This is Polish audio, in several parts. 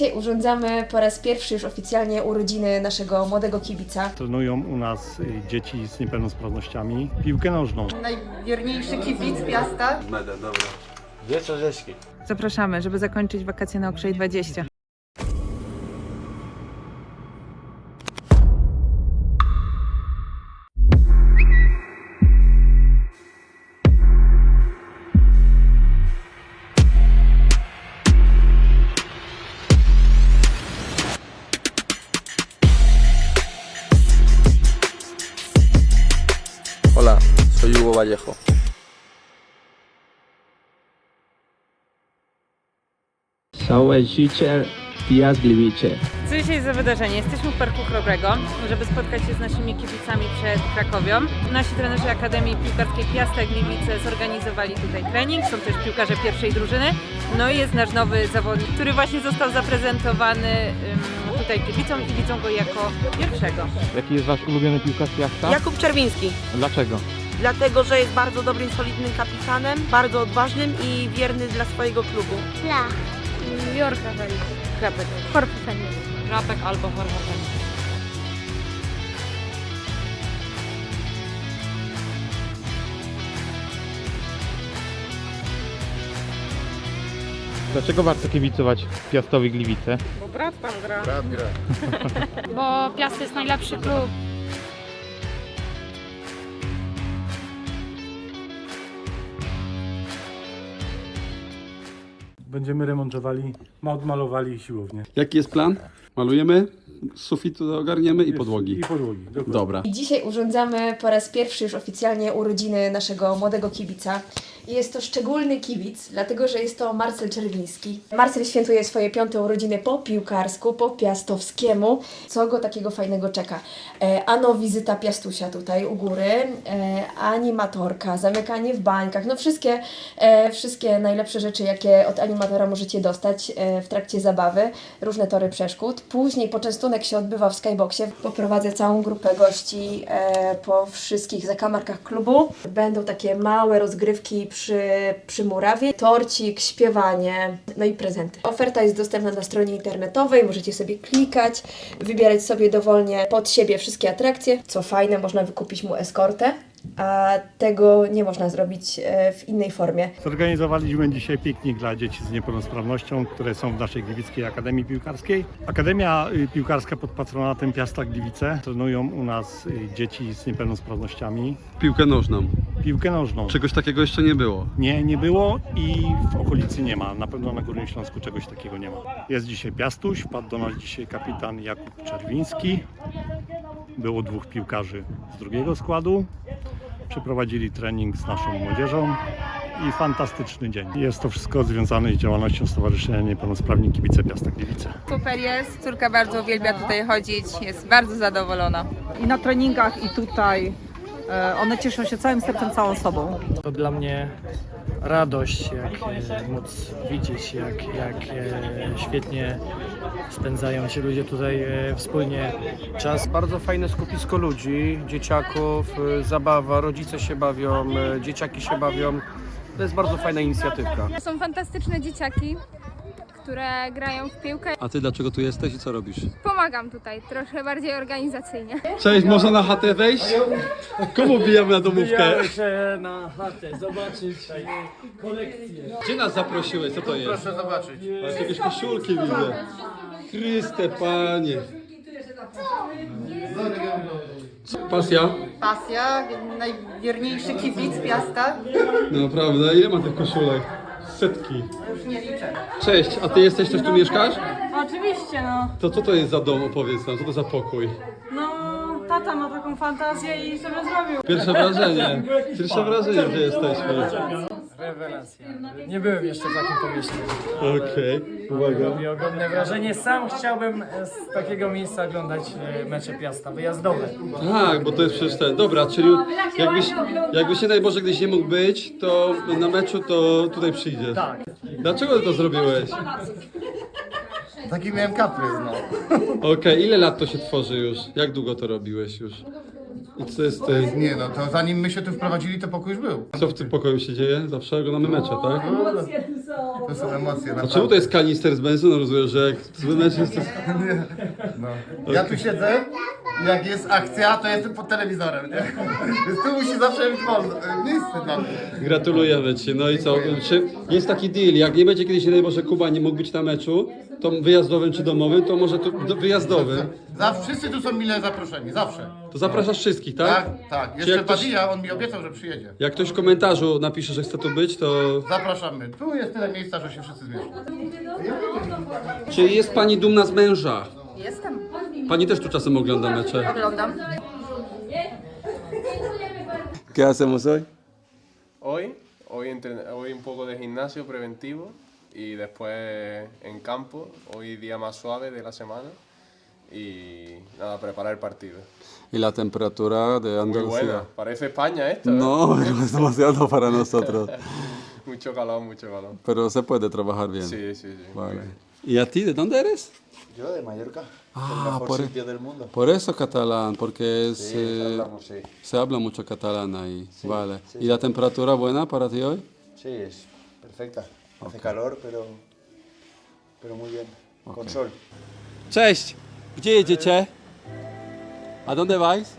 dzisiaj urządzamy po raz pierwszy już oficjalnie urodziny naszego młodego kibica. Trenują u nas y, dzieci z niepełnosprawnościami piłkę nożną. najwierniejszy kibic orzeźki. Zapraszamy, żeby zakończyć wakacje na Okrzej 20. Vallejo. Całe życie Diaz Gliwice. Co dzisiaj za wydarzenie? Jesteśmy w Parku Chrobrego, żeby spotkać się z naszymi kibicami przed Krakowią. Nasi trenerzy Akademii Piłkarskiej Piasta Gliwice zorganizowali tutaj trening. Są też piłkarze pierwszej drużyny. No i jest nasz nowy zawodnik, który właśnie został zaprezentowany ym, tutaj kibicom i widzą go jako pierwszego. Jaki jest wasz ulubiony piłkarz Piasta? Jakub Czerwiński. Dlaczego? Dlatego, że jest bardzo dobrym, solidnym kapitanem, bardzo odważnym i wierny dla swojego klubu. Flach. Jorka Fenix. Krapek. Korpo Fenix. Krapek albo Horvatem. Dlaczego warto kibicować Piastowi Gliwice? Bo brat tam gra. Bo Piast jest najlepszy klub. Będziemy remontowali, odmalowali siłownię. Jaki jest plan? Malujemy, sufit ogarniemy i podłogi. I podłogi, dokładnie. Dobra. I dzisiaj urządzamy po raz pierwszy już oficjalnie urodziny naszego młodego kibica. Jest to szczególny kibic, dlatego że jest to Marcel Czerwiński. Marcel świętuje swoje piąte urodziny po piłkarsku, po piastowskiemu. Co go takiego fajnego czeka? E, ano wizyta piastusia tutaj u góry, e, animatorka, zamykanie w bańkach, no wszystkie, e, wszystkie najlepsze rzeczy, jakie od animatora możecie dostać e, w trakcie zabawy, różne tory przeszkód. Później poczęstunek się odbywa w Skyboxie. Poprowadzę całą grupę gości e, po wszystkich zakamarkach klubu. Będą takie małe rozgrywki przy, przy murawie, torcik, śpiewanie, no i prezenty. Oferta jest dostępna na stronie internetowej, możecie sobie klikać, wybierać sobie dowolnie pod siebie wszystkie atrakcje. Co fajne, można wykupić mu eskortę, a tego nie można zrobić e, w innej formie. Zorganizowaliśmy dzisiaj piknik dla dzieci z niepełnosprawnością, które są w naszej Gliwickiej Akademii Piłkarskiej. Akademia y, Piłkarska pod patronatem Piasta Gliwice. Trenują u nas y, dzieci z niepełnosprawnościami Piłkę nożną. piłkę nożną. Czegoś takiego jeszcze nie było. Nie, nie było i w okolicy nie ma. Na pewno na Górnym Śląsku czegoś takiego nie ma. Jest dzisiaj Piastuś, wpadł do nas dzisiaj kapitan Jakub Czerwiński. Było dwóch piłkarzy z drugiego składu. Przeprowadzili trening z naszą młodzieżą i fantastyczny dzień. Jest to wszystko związane z działalnością Stowarzyszenia Niepełnosprawni Kibice Piasta Gliwice. Super jest, córka bardzo uwielbia tutaj chodzić, jest bardzo zadowolona. i na treningach, i tutaj. E, One cieszą się całym sercem, całą sobą. To dla mnie radość, jak e, móc widzieć, jak, jak e, świetnie spędzają się ludzie tutaj e, wspólnie czas. Bardzo fajne skupisko ludzi, dzieciaków, zabawa, rodzice się bawią, dzieciaki się bawią. To jest bardzo fajna inicjatywka. Są fantastyczne dzieciaki, które grają w piłkę. A ty dlaczego tu jesteś i co robisz? Pomagam tutaj, trochę bardziej organizacyjnie. Cześć, można na chatę wejść? Komu bijamy na domówkę? się na chatę, zobaczyć kolekcję. Gdzie nas zaprosiłeś? Co to jest? Proszę zobaczyć. Ale jakieś koszulki widzę. Chryste panie. Pasja? Pasja, najwierniejszy kibic Piasta. No naprawdę, ile ma tych koszulek? Setki. Już nie liczę. Cześć, a ty jesteś też tu mieszkasz? Oczywiście, no. To co to jest za dom? Opowiedz nam, co to za pokój? No, tata ma taką fantazję i sobie zrobił. Pierwsze wrażenie. Pierwsze wrażenie, że jesteśmy. Rewelacja. Nie byłem jeszcze w takim pomieście. Okej, uwaga. Robi ogromne wrażenie. Sam chciałbym e, z takiego miejsca oglądać e, mecze Piasta, wyjazdowe. Tak, bo to jest przecież ten. Dobra, czyli jakbyś, jakbyś nie daj Boże gdzieś nie mógł być, to na meczu to tutaj przyjdziesz. Tak. Dlaczego ty to zrobiłeś? Taki miałem kaprys, no. Okej, ile lat to się tworzy już? Jak długo to robiłeś już? I co jest ty? Nie no, to zanim my się tu wprowadzili, to pokój już był. Co w tym pokoju się dzieje? Zawsze oglądamy mecze, tak? To są emocje, A czemu to jest kanister z benzyną? Rozumiem, że jak zły mecz jest... No. Ja tu siedzę, jak jest akcja, to jestem pod telewizorem, nie? Więc tu musi zawsze być wolno, e, miejsce dla mnie. Gratulujemy Ci. No i co? Czy jest taki deal, jak nie będzie kiedyś, nie daj Boże, Kuba nie mógł być na meczu, to wyjazdowym czy domowym, to może tu do, wyjazdowym. Zawsze, wszyscy tu są mile zaproszeni, zawsze. To zapraszasz wszystkich, tak? Tak, tak. Czy Jeszcze jak ktoś, Padilla, on mi obiecał, że przyjedzie. jak ktoś w komentarzu napisze, że chce tu być, to... Zapraszamy. Tu jest tyle miejsca, że się wszyscy zmieszczą. Czy jest Pani dumna z męża? Jestem. Pani też tu czasem ogląda mecze. Oglądam. ¿Qué hacemos hoy? Hoy, hoy, entren- hoy un poco de gimnasio preventivo y después en campo, hoy día más suave de la semana y nada, preparar el partido. Y la temperatura de Muy buena, parece España esto. ¿eh? No, es demasiado para nosotros. Mucho calor, mucho calor. Pero se puede trabajar bien. Sí, sí, sí. Vale. ¿Y a ti de dónde eres? Yo de Mallorca, Ah, por, del mundo. por eso catalán, porque es, eh, sí. se habla mucho catalán ahí. vale. ¿Y la temperatura buena para ti hoy? Sí, es perfecta. Hace calor, pero, pero muy bien. Con sol. Cześć! Gdzie jedziecie? A dónde vais?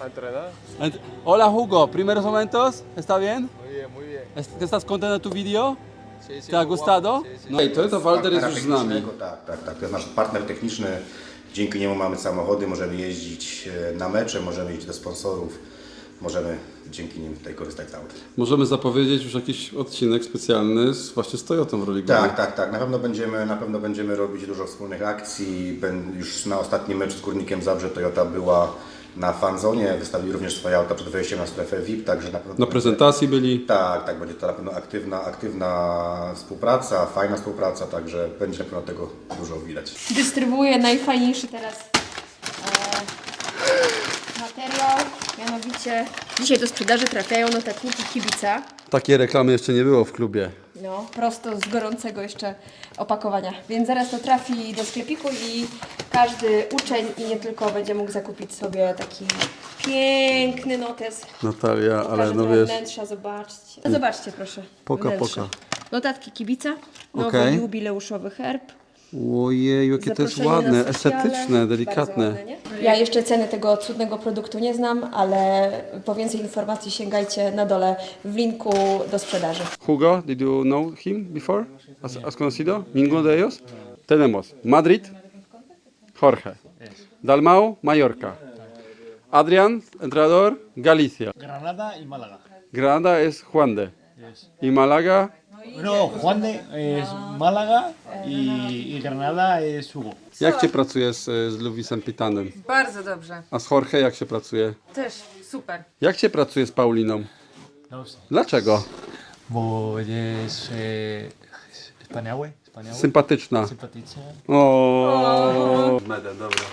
¿A entrenar? Ent- Hola Hugo, primeros momentos, ¿está bien? Muy bien, muy bien. Est- ¿Estás contento de tu video? Sí, sí, ¿Te ha muy gustado? No i to to Walter jest już z nami. Tak, tak, tak. To jest nasz partner techniczny. Dzięki niemu mamy samochody, możemy jeździć e, na mecze, możemy iść do sponsorów, możemy dzięki nim tutaj korzystać z aut. Możemy zapowiedzieć już jakiś odcinek specjalny z, właśnie z Toyotą w roli. Tak, tak, tak. Na pewno będziemy, na pewno będziemy robić dużo wspólnych akcji. Ben, już na ostatnim meczu z Górnikiem Zabrze Toyota była na fanzonie, wystawili również swoje auta przed wejściem na strefę VIP, także na pewno... Na prezentacji byli. Tak, tak, będzie to na pewno aktywna, aktywna współpraca, fajna współpraca, także będzie na pewno tego dużo widać. Dystrybuuję najfajniejszy teraz e, materiał, mianowicie dzisiaj do sprzedaży trafiają notatniki kibica. Takiej reklamy jeszcze nie było w klubie. No, prosto z gorącego jeszcze opakowania. Więc zaraz to trafi do sklepiku i każdy uczeń i nie tylko będzie mógł zakupić sobie taki piękny notes. Natalia, ale Pokażę no trochę wiesz, wnętrza, zobaczcie. No zobaczcie proszę. Poka, wnętrze. poka. Notatki kibica, nowy Okej. jubileuszowy herb. Ojej, jakie to jest Zaproszenie ładne, estetyczne, Bardzo delikatne. ładne, nie? Ja jeszcze ceny tego cudnego produktu nie znam, ale po więcej informacji sięgajcie na dole w linku do sprzedaży. Hugo, did you know him before? ¿Has, has conocido? ¿Ninguno de ellos? Tenemos Madrid, Jorge. Dalmau, Mallorca. Adrián, entrenador, Galicia. Granada y Málaga. Granada es Juan de. Y Málaga, No, Juan de es Málaga y, y Granada es Hugo. jak Cię pracuje z, z Luisem Pitanem? Bardzo dobrze. A z Jorge jak się pracuje? Też super. Jak Cię pracuje z Pauliną? No. Dlaczego? Bo es eh, español, español. Sympatyczna. Sympatyczna. O. Meden, dobra.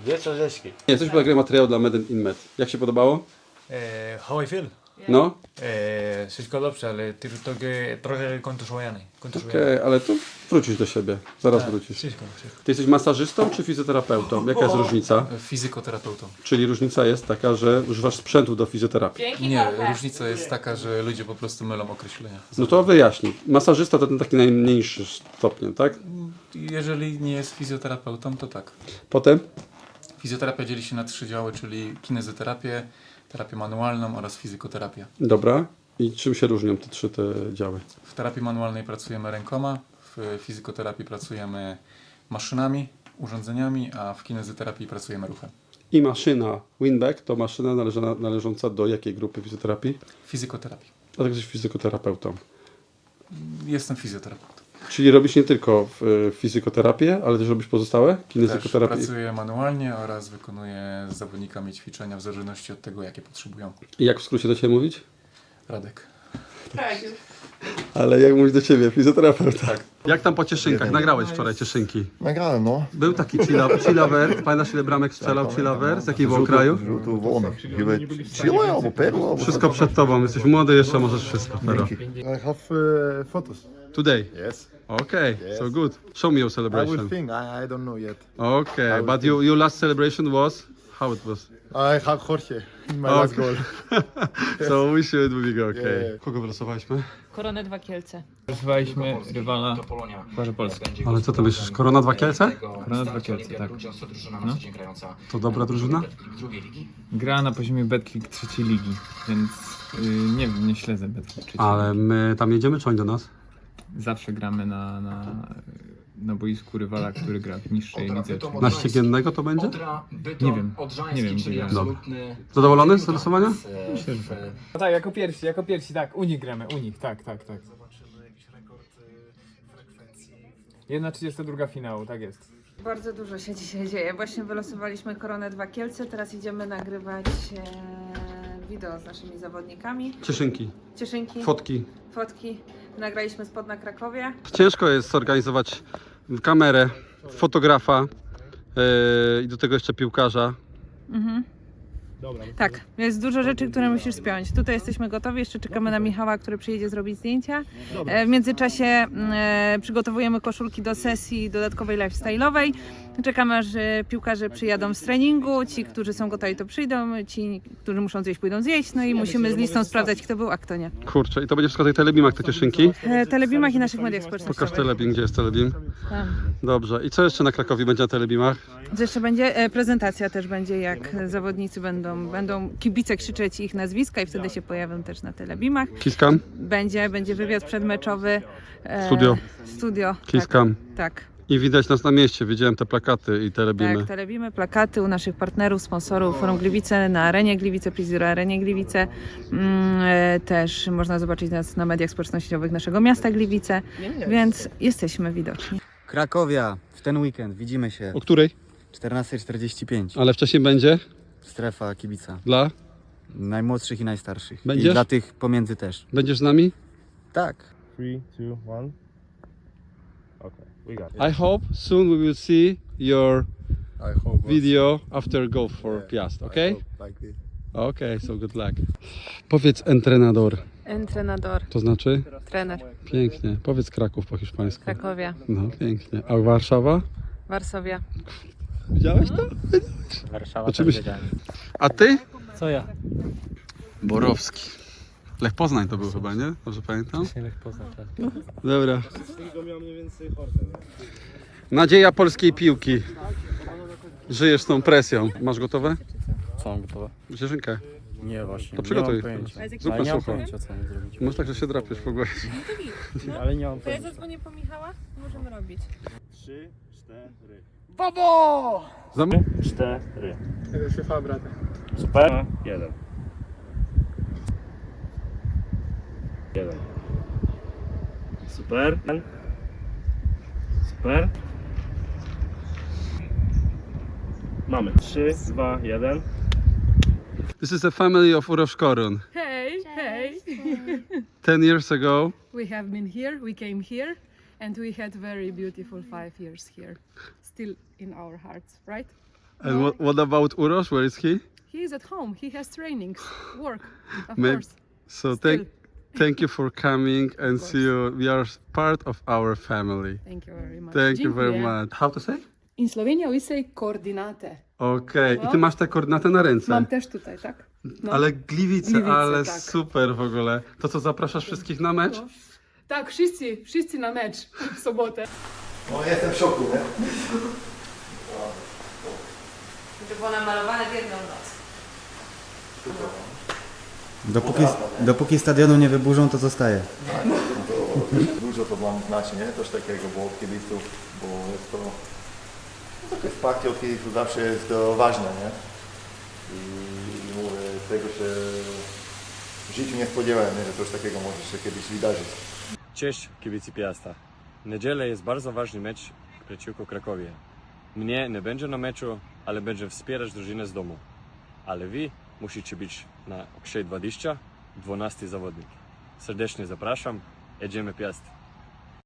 Wiesz orzeszki. Nie, coś nagrałem materiał dla Meden in Med. Jak się podobało? Eh, how I feel? No? Eh, wszystko dobrze, ale tylko trochę kontuzjowany. Okej, ale tu wrócisz do siebie. Zaraz wrócisz. Wszystko, wszystko. Ty jesteś masażystą czy fizjoterapeutą? Jaka jest różnica? Fizykoterapeutą. Czyli różnica jest taka, że używasz sprzętu do fizjoterapii. Nie, różnica jest taka, że ludzie po prostu mylą określenia. No to wyjaśnij. Masażysta to ten taki najmniejszy stopień, tak? Jeżeli nie jest fizjoterapeutą, to tak. Potem? Fizjoterapia dzieli się na trzy działy, czyli kinezoterapię, terapię manualną oraz fizykoterapię. Dobra. I czym się różnią te trzy te działy? W terapii manualnej pracujemy rękoma, w fizykoterapii pracujemy maszynami, urządzeniami, a w kinezoterapii pracujemy ruchem. I maszyna Winback to maszyna należąca do jakiej grupy fizjoterapii? Fizykoterapii. Dlatego jesteś fizykoterapeutą. Jestem fizjoterapeutą. Czyli robisz nie tylko e, fizykoterapię, ale też robisz pozostałe? Też Kinezykoterapię. pracuję manualnie oraz wykonuję z zawodnikami ćwiczenia w zależności od tego, jakie potrzebują. I jak w skrócie do Ciebie mówić? Radek. Ale jak mówić do Ciebie, fizjoterapeuta. Tak. Jak tam po Cieszynkach? Nagrałeś wczoraj Cieszynki. Nagrałem, no. Był taki chilla- Chilaver, pamiętasz ile bramek strzelał Chilaver? Z jakiego było kraju? Rzutów wolnych. Chile albo Peru, albo... Wszystko przed Tobą, jesteś młody jeszcze, możesz wszystko. Pero. I have uh, photos. Today. Yes. Okay, so good. Show me your I will celebration. think, I, I don't know yet. Okay, but you, your last celebration was How it was? I have Jorge in my Okay. last goal. So we should we go, okay. Yeah, yeah. Kogo wylosowaliśmy? Koronę Dwa Kielce. Wylosowaliśmy rywala Parze Polski. Ale co ty myślisz, Korona Dwa Kielce? Korona Dwa Kielce, tak. No. To dobra drużyna? Gra na poziomie Betclick trzeciej ligi, więc y, nie wiem, nie śledzę Betclick trzeciej Ale my tam jedziemy, czy oni do nas? Zawsze gramy na, na, na boisku rywala, który gra w niższej lidze. Na ściegiennego to będzie? Nie wiem, nie wiem gdzie gra. Dobra. Zadowolony z losowania? Myślę, że tak. No tak, jako pierwsi, jako pierwsi, tak, u nich gramy, u nich, tak, tak, tak. Jedna 32 finału, tak jest. Bardzo dużo się dzisiaj dzieje. Właśnie wylosowaliśmy Koronę Dwa Kielce, teraz idziemy nagrywać e, wideo z naszymi zawodnikami. Cieszynki, Cieszynki, fotki. fotki. Nagraliśmy spod na Krakowie. Ciężko jest zorganizować kamerę, fotografa yy, i do tego jeszcze piłkarza. Tak, jest dużo rzeczy, które musisz spiąć. Tutaj jesteśmy gotowi, jeszcze czekamy na Michała, który przyjedzie zrobić zdjęcia. E, W międzyczasie mm, e, przygotowujemy koszulki do sesji dodatkowej lifestyle'owej. Czekamy aż e, piłkarze przyjadą z treningu, ci, którzy są gotowi to przyjdą, ci, którzy muszą zjeść pójdą zjeść, no i musimy z listą sprawdzać kto był, a kto nie. Kurczę, i to będzie wszystko w tych telebimach, te cieszynki. E, Telebimach i naszych mediach Pokaż społecznościowych. telebim, gdzie jest telebim. Tam. Dobrze, i co jeszcze na Krakowie będzie na telebimach? Co Jeszcze będzie e, prezentacja też będzie, jak zawodnicy będą, będą kibice krzyczeć ich nazwiska i wtedy się pojawią też na telebimach. Kiskam? Będzie, będzie wywiad przedmeczowy. e, Studio. Studio. Kiskam. Tak, tak, I widać nas na mieście, widziałem te plakaty i telebimy. tak. Telebimy, plakaty u naszych partnerów, sponsorów Forum Gliwice, na arenie Gliwice, Prizura Arenie Gliwice. Mm, e, też można zobaczyć nas na mediach społecznościowych naszego miasta Gliwice, więc jesteśmy widoczni. Krakowia, w ten weekend widzimy się. O której? 14.45. Ale wcześniej będzie Strefa kibica. dla? Najmłodszych i najstarszych. Będziesz? I dla tych pomiędzy też. Będziesz z nami? Tak. Three, two, one. Okay, we got I hope soon we will see your I hope. video after go for Piast, okay? Like this. Okay, so good luck. Powiedz entrenador, Entrenador, to znaczy? trener, Pięknie. Powiedz Kraków po hiszpańsku. Krakowia, No, pięknie. A Warszawa? Warszawia. Widziałeś to? Warszawa Oczywiście. A ty? Co ja? Borowski. Lech Poznań to był chyba, nie? Dobrze pamiętam? Lech Poznań, tak. Dobra. Nadzieja polskiej piłki. Żyjesz z tą presją. Masz gotowe? Co mam gotowe? Cieszynkę. Nie właśnie, To przygotuj. nie mam pojęcia. Zróbmy Ale nie mam sucho. pojęcia co mam zrobić. Masz tak, że się drapiesz po głowie. Ale nie mam pojęcia. zadzwonię po Michała, możemy robić. Trzy, cztery. Zam- Cztery. Tego szefa brata. Super. Jeden. Super. Super. Mamy. Trzy, dwa, jeden. This is a family of Uroš Korun. Hey, hey. 10 years ago, We have been here, we came here, and we had very beautiful five years here. Still in our hearts, right? and what, what about Uroš? Where is he? He is at home, he has trainings, work, of May- course. So thank, thank you for coming and see you. We are part of our family. Thank you very much. Thank you very Dziękuję. much. How to say? In Slovenia we say koordinate. Okej, i ty masz te koordynaty na ręce. Mam też tutaj, tak? No. Ale gliwice, Gliwice, ale tak. super w ogóle. To co, zapraszasz wszystkich na mecz? Tak, wszyscy, wszyscy na mecz w sobotę. No jestem w szoku, nie? To było namalowane w jedną noc. Dopóki, dopóki stadionu nie wyburzą, to zostaje. Dużo to dla mnie znaczy, nie? Coś takiego, bo od kibiców, bo jest to... No takie wsparcie od kibiców zawsze jest to ważne, nie? I, i mówię, tego się w życiu nie spodziewałem, nie? Że coś takiego może się kiedyś wydarzyć. Cześć, kibici Piasta. Niedzielę jest bardzo ważny mecz przeciwko Krakowie. Mnie nie będzie na meczu, ale będzie wspierać drużynę z domu. Ale wy musicie być na Okszej 20, 12 zawodnik. Serdecznie zapraszam, jedziemy Piast.